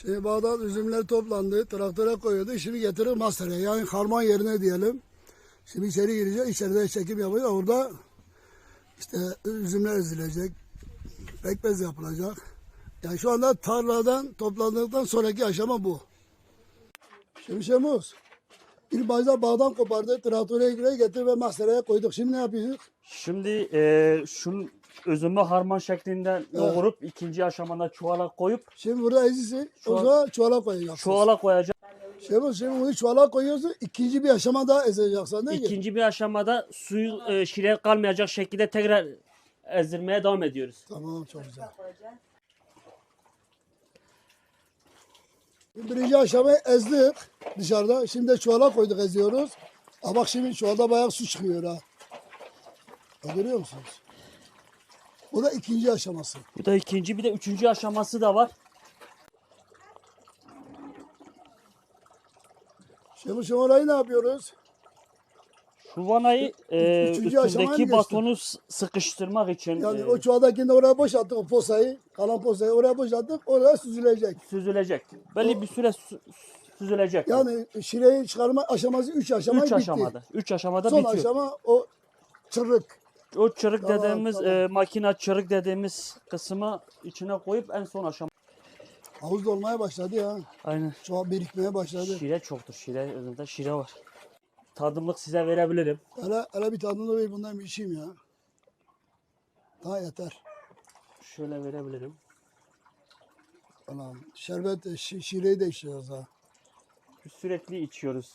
Şimdi Bağdat üzümler toplandı, traktöre koyuldu. Şimdi getirir masaya, yani harman yerine diyelim. Şimdi içeri girecek, içeride çekim yapacak. Orada işte üzümler ezilecek, pekmez yapılacak. Yani şu anda tarladan toplandıktan sonraki aşama bu. Şimdi Şemuz, ilk başta bağdan kopardı, traktöre göre getir ve masaya koyduk. Şimdi ne yapıyoruz? Şimdi e, şunun özümü harman şeklinde yoğurup ikinci aşamada çuvala koyup Şimdi burada ezisi, o Çuval- zaman çuvala koyacaksın. çuvala koyacağız. Şemuz, şimdi bunu çuvala koyuyorsun, ikinci bir aşama daha ezeceksin değil mi? İkinci bir aşamada suyu e, şire kalmayacak şekilde tekrar ezdirmeye devam ediyoruz. Tamam çok güzel. Şimdi Birinci aşamayı ezdik dışarıda. Şimdi de çuvala koyduk eziyoruz. Aa bak şimdi çuvalda bayağı su çıkıyor ha. Ha, Görüyor musunuz? Bu da ikinci aşaması. Bu da ikinci bir de üçüncü aşaması da var. Şu orayı ne yapıyoruz? Şu vanayı e, Üçüncü aşamaya mı üstündeki geçtin? batonu s- sıkıştırmak için Yani e, o çuvaldakini de oraya boşalttık o posayı. Kalan posayı oraya boşalttık. Oraya süzülecek. süzülecek. Belli bir süre sü- süzülecek. bu. Yani şireyi çıkarma aşaması üç aşama üç bitti. aşamada. Üç aşamada Son bitiyor. aşama o çırık. O çırık Tamam, dediğimiz tamam. e, makine çırık dediğimiz kısmı içine koyup en son aşama. Havuz dolmaya başladı ya. Aynen. Çuval birikmeye başladı. Şire çoktur. Şire özünde şire var. Tadımlık size verebilirim. Hele, hele bir tadını ver bundan bir içeyim ya. Daha yeter. Şöyle verebilirim. Anam, şerbet, şi, şireyi de içiyoruz ha. Sürekli içiyoruz.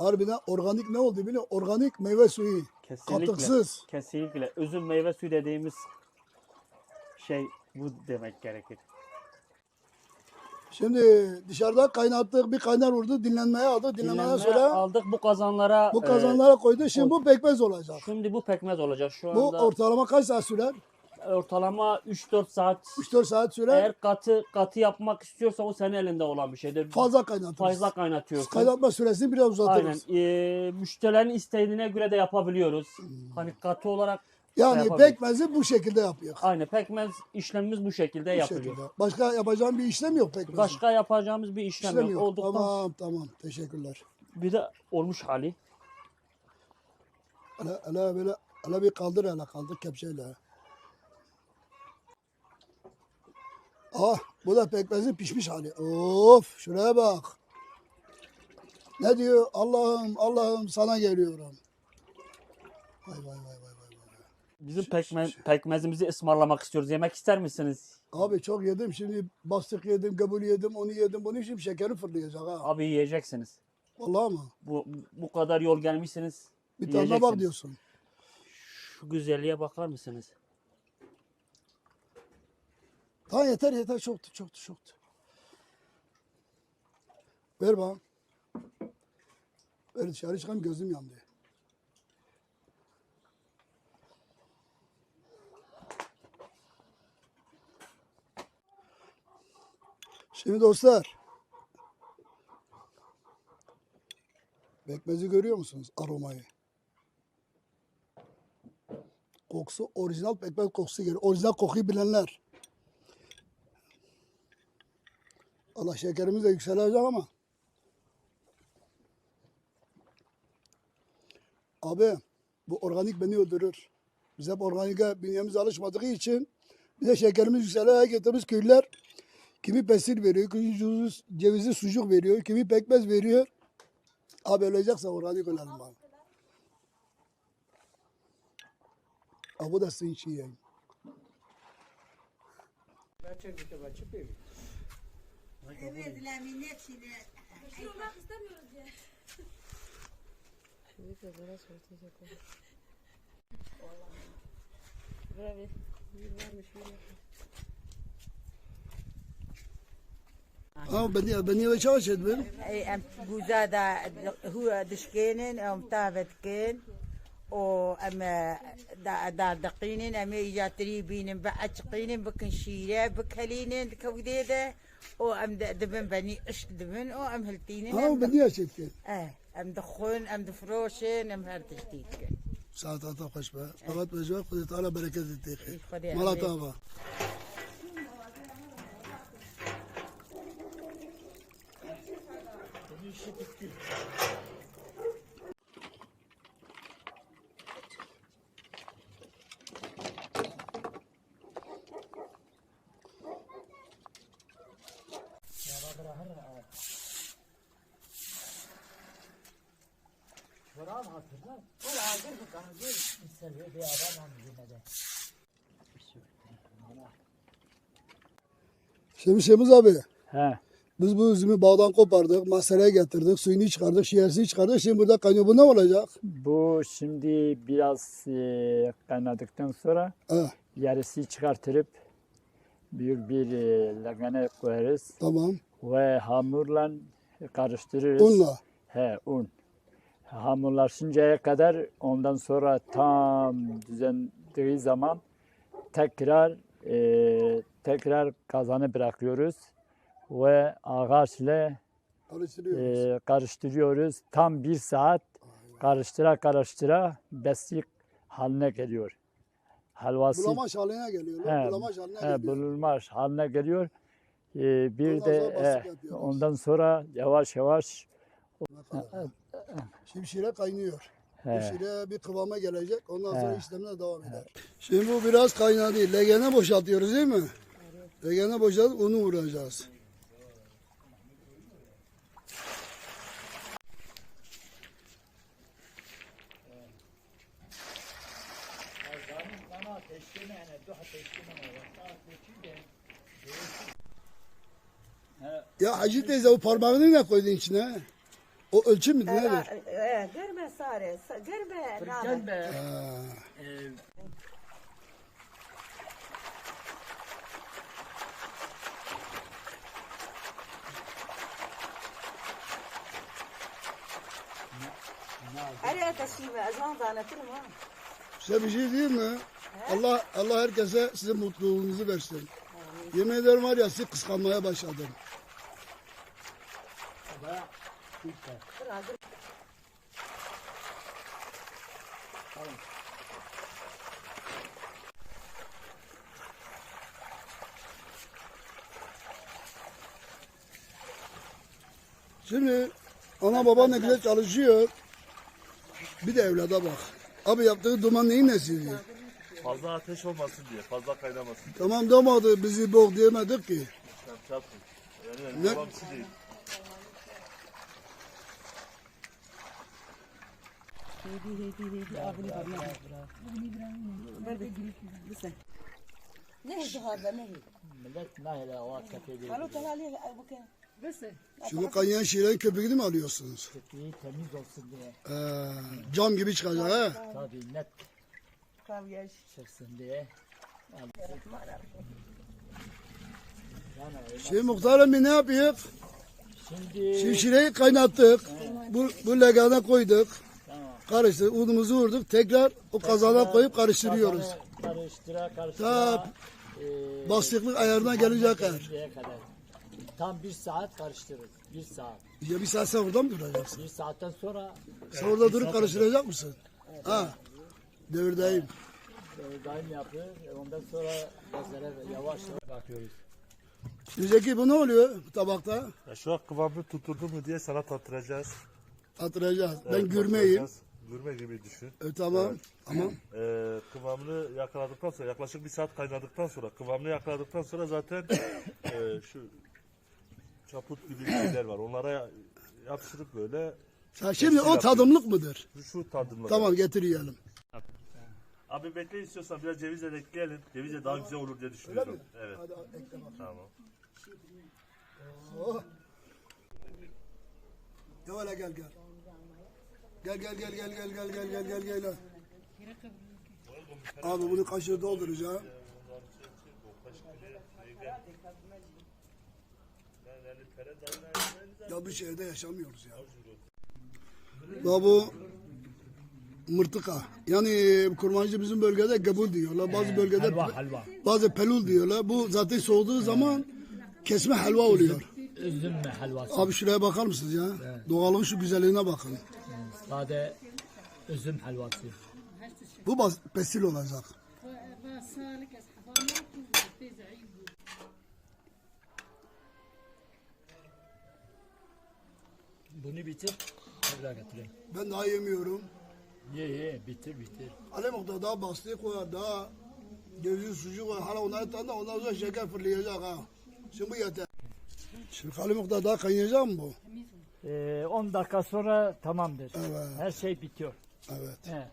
Harbiden organik ne oldu biliyor musun? Organik meyve suyu. Kesinlikle. Katıksız. Kesinlikle. Üzüm meyve suyu dediğimiz şey bu demek gerekir. Şimdi dışarıda kaynattık, bir kaynar vurdu, dinlenmeye aldı. Dinlenmeden Dinlenmeye sonra aldık bu kazanlara. bu e, kazanlara koydu. Şimdi bu pekmez olacak. şimdi bu pekmez olacak. Şu Bu anda ortalama kaç saat sürer? Ortalama 3-4 saat. 3-4 saat sürer. Eğer katı katı yapmak istiyorsa o senin elinde olan bir şeydir. Fazla kaynatırız. fazla kaynatıyorsun. Kaynatma süresini biraz Aynen. uzatırız. Ee, müşterilerin isteğine göre de yapabiliyoruz. Hmm. Hani katı olarak Yani yapabiliriz. pekmezi bu şekilde yapıyor. aynı pekmez işlemimiz bu şekilde Bu yapılıyor. şekilde. Başka yapacağım bir işlem yok pekmezin. Başka yapacağımız bir işlem, işlem yok. yok. Olduktan Tamam tamam. Teşekkürler. bir de olmuş hali. Hele, hele böyle hele bir kaldır hele kaldır kepçeyle. Ah bu da pekmezin pişmiş hali. Of şuraya bak. Ne diyor? Allah'ım Allah'ım sana geliyorum. Vay vay vay vay vay. Bizim pekmez, pekmezimizi ısmarlamak istiyoruz. Yemek ister misiniz? Abi çok yedim şimdi bastık yedim, kabul yedim, onu yedim, bunu şimdi şekerim fırlayacak ha. Abi yiyeceksiniz. Vallahi mı? Bu bu kadar yol gelmişsiniz. Bir tadına bak yiyeceksiniz. diyorsun. Şu güzelliğe bakar mısınız? Tamam yeter yeter çoktu çoktu çoktu. Ver bana. Ver dışarı çıkayım gözüm yandı. Şimdi dostlar. Pekmezi görüyor musunuz aromayı? Kokusu orijinal pekmez kokusu geliyor. Orijinal kokuyu bilenler. Allah şekerimiz de yükselecek ama. Abi bu organik beni öldürür. Biz hep organike bünyemiz alışmadığı için bize şekerimiz yükselecek getirmiş köylüler. Kimi pestil veriyor, kimi ceviz, cevizli sucuk veriyor, kimi pekmez veriyor. Abi ölecekse organik ölelim abi. Abi bu da sizin için yiyeyim. أو بني بني وشوشت بن اي ام جوزا هو دشكينن ام تافت كين أو أما دا دا دقينين أما اجا تريبين بعد تقينين بك نشيلة بك هلينين أو أم دبن بني اش دبن أو أم هلتينين أو بني اش آه أم دخون أم دفروشين أم هرتشتيك ساعة طاقة شباب فقط بجوا خذي تعالى بركة التيخ مالا طاقة Thank you. Be. Fakat mecbur Kudu Teala bereket etti. Hadi, Malat amin. ama. Şimdi Şemiz abi He. biz bu üzümü bağdan kopardık, masaya getirdik, suyunu çıkardık, şersini çıkardık. Şimdi burada kaynıyor. Bu ne olacak? Bu şimdi biraz e, kaynadıktan sonra Ha, yarısı çıkartırıp büyük bir e, lagana koyarız tamam. ve hamurla karıştırırız. Unla. He un. Hamurlaşıncaya kadar ondan sonra tam düzendiği zaman tekrar e, tekrar kazanı bırakıyoruz ve ağaçla e, karıştırıyoruz. Tam bir saat karıştıra karıştıra besik haline geliyor. Helvası Bulamaç haline geliyor. he, Bulamaç haline he, geliyor. bulunmaz haline geliyor. E, bir Ondan de e, ondan sonra yavaş yavaş Şimdi şire kaynıyor. He, şire bir kıvama gelecek. Ondan sonra He. işlemine devam eder. Şimdi bu biraz kaynadı. Legene boşaltıyoruz değil mi? Legene boşaltıp unu vuracağız. Ya Hacı teyze o parmağını ne koydun içine? O ölçü mü nedir? Ee, görme sare, görme. Görme. Araya taşıyma, azman. Size bir şey diyeyim mi? Allah Allah herkese sizin mutluluğunuzu versin. Yemin var ya sizi kıskanmaya başladım. Baba. Şimdi ana baba ne güzel çalışıyor. Bir de evlada bak. Abi yaptığı duman neyin nesi? Fazla ateş olmasın diye, fazla kaynamasın diye. Tamam damadı bizi bok diyemedik ki. Sen çarpın. Yani Ne- yani babamsı değil. हेदी हेदी हेदी आगनी बढ़िया आगनी बढ़िया लisten ليش هذا ما هي ملتنا هلا اوقات kafede قالوا تعال عليه ابو كان Listen. Şimdi kaynayan şireyi köpüğünü mi alıyorsunuz? Köpüğü temiz olsun diye. Ee, cam gibi çıkacak ha? Tabii net. Kavyaj. Çıksın diye. Şimdi Muhtar Emmi ne yapıyor? Şimdi... Şimdi şireyi kaynattık. Evet. Bu, bu legana koyduk. Karıştırdık. Unumuzu vurduk. Tekrar o kazana koyup karıştırıyoruz. karıştıra karıştıra Ta e, bastıklık ayarına gelecek kadar. şeye kadar. Tam bir saat karıştırırız. Bir saat. Ya bir saat sen orada mı duracaksın? Bir saatten sonra Sen orada durup karıştıracak mısın? Ha. Devirdeyim. e, daim yapıyor. E, Ondan sonra gözlere yavaş yavaş bakıyoruz. Zeki bu ne oluyor bu tabakta? Ya şu an kıvamını tutturdu mu diye sana tattıracağız. Hatırlayacağız. Ben gürmeyim. tattıracağız. Gürme gibi düşün. E, tamam. Ama Ee, kıvamını yakaladıktan sonra, yaklaşık bir saat kaynadıktan sonra, kıvamını yakaladıktan sonra zaten e, şu çaput gibi şeyler var. Onlara yapıştırıp böyle sen şimdi o tadımlık mıdır? şu, şu tadımla. Tamam getir yiyelim. Abi bekle istiyorsan biraz cevizle de ekleyelim. Cevizle daha güzel olur diye düşünüyorum. Evet. Hadi ekle bak. Tamam. Oh. Gel gel. Gel gel gel gel gel gel gel gel gel gel. Abi bunu kaşığı dolduracağım. Ya bu şehirde yaşamıyoruz ya. Ya bu mırtıka. Yani kurmancı bizim bölgede gebul diyorlar. Bazı bölgede Helva helva. bazı pelul diyorlar. Bu zaten soğuduğu zaman kesme helva oluyor. Üzüm helvası. Abi şuraya bakar mısınız ya? Doğalın şu güzelliğine bakın. Sade üzüm helvası. Bu bas, pestil olacak. Bunu bitir. Daha getireyim. Ben daha yemiyorum. Ye ye bitir bitir. Ali Muhtar daha bastı koyar daha gözü sucuk koyar. Hala onları tanıdı ondan sonra şeker fırlayacak ha. Şimdi bu yeter. Şimdi Muhtar daha kaynayacak mı bu? Ee, 10 dakika sonra tamamdır. Evet. Her şey bitiyor. Evet. He.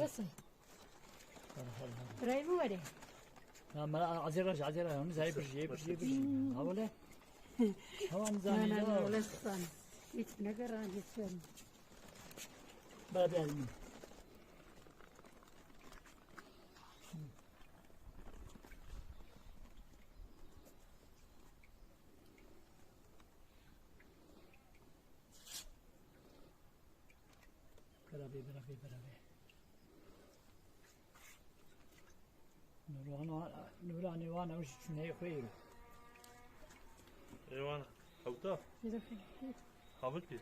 بس برای بوده Ama acele acele onu zayıf bir şey bir şey bir şey. Ha böyle. Tamam نه نه zannet. نه ولستان هیچ نگران هیچ Nurhan Nurhan Nurhan Nurhan ne koyuyor? Eyvallah. Havuta. Havut ki.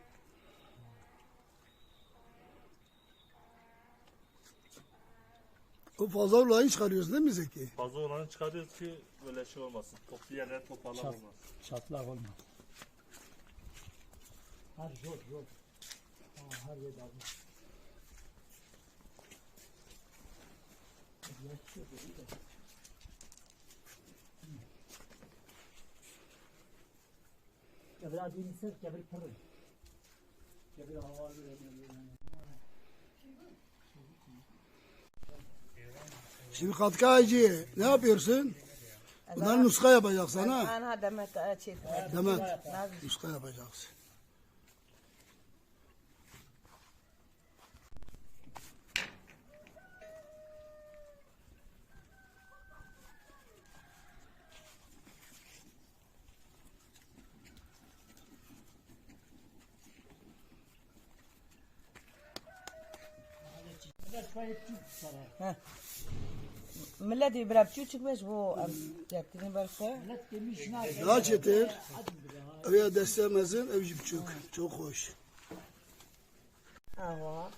O fazla olayı çıkarıyorsun değil mi Zeki? Fazla olanı çıkarıyoruz ki böyle şey olmasın. Toplu yerler toparlan Çat. olmaz. Çatlak olmaz. Her zor zor. Aa, her yer dalga. Kebir adi insan kebir pırıl. Kebir havalı Şimdi Katkaycı ne yapıyorsun? Bunlar nuska yapacak sana. Ben ha demet açayım. Demet. Nuska yapacaksın. He. Millet ibrab çıkmış bu yaptığını baksa. Laç etir. Evya destemezin ev çok. Çok hoş. Aha.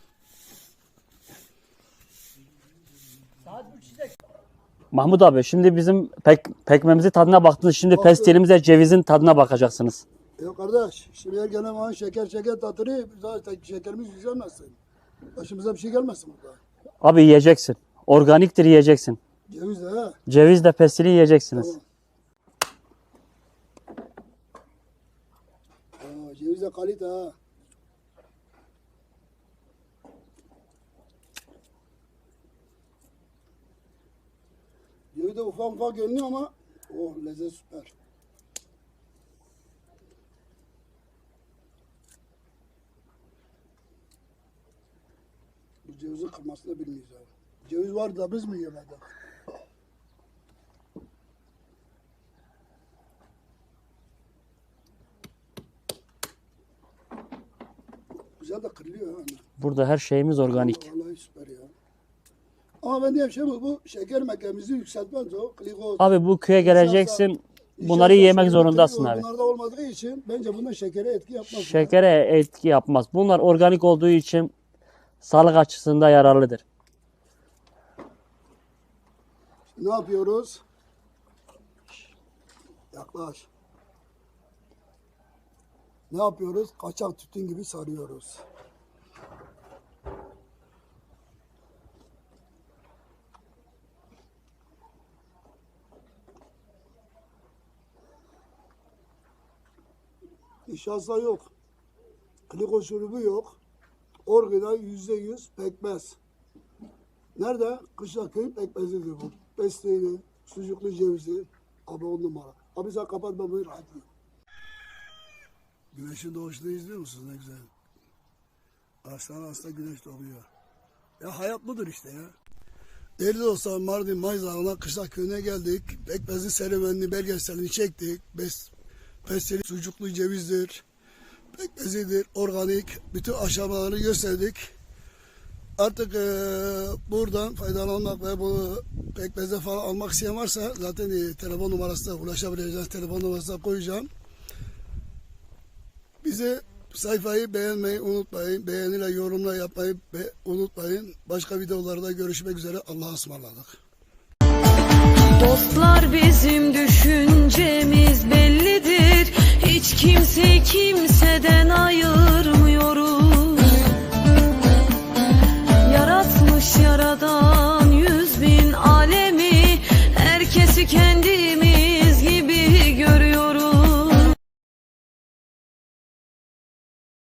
Mahmut abi şimdi bizim pek, pekmemizin tadına baktınız. Şimdi Baktım. pestilimize cevizin tadına bakacaksınız. Yok kardeş şimdi her gelen şeker şeker tatını biz zaten şekerimiz güzel nasıl? Başımıza bir şey gelmesin burada. Abi yiyeceksin. Organiktir yiyeceksin. Ceviz de ha. Ceviz de pestili yiyeceksiniz. Tamam. Aa, ceviz de kalite ha. Ceviz de ufak ufak görünüyor ama oh lezzet süper. Cevizin kırmasını bilmiyoruz abi. Ceviz var da biz mi yemedik? Güzel de kırılıyor ha. Burada her şeyimiz organik. Vallahi süper ya. Ama ben diyeyim şey bu, bu şeker mekemizi yükseltmez o. Glikoz. Abi bu köye geleceksin. Bunları yemek şeker, zorundasın glikoz abi. Bunlarda olmadığı için bence bundan şekere etki yapmaz. Şekere etki yapmaz. Bunlar organik olduğu için sağlık açısından yararlıdır. Ne yapıyoruz? Yaklaş. Ne yapıyoruz? Kaçak tütün gibi sarıyoruz. Nişasta yok. Glikoz şurubu yok. Orijinal yüzde yüz pekmez. Nerede? Kışlaköy'ün pekmezidir bu. Besteyli, sucuklu cevizi. Abi on numara. Abi sen kapatma buyur hadi. Güneşin doğuşunu izliyor musunuz ne güzel? Ağaçtan hasta güneş doğuyor. Ya hayat budur işte ya. Değerli dostlar Mardin Mayzağı'na Kışlak Köyü'ne geldik. Pekmezli serüvenini belgeselini çektik. Bes, pesteli sucuklu cevizdir. Pekmezidir, organik. Bütün aşamalarını gösterdik. Artık eee, buradan faydalanmak ve bu pekmezde falan almak isteyen varsa zaten eee, telefon numarasına ulaşabileceğiniz telefon numarasına koyacağım. Bizi sayfayı beğenmeyi unutmayın. Beğeniyle yorumla yapmayı be- unutmayın. Başka videolarda görüşmek üzere. Allah'a ısmarladık. Dostlar bizim düşüncemiz bellidir. Hiç kimse kimseden ayırmıyoruz. Yaratmış yaradan yüz bin alemi. Herkesi kendi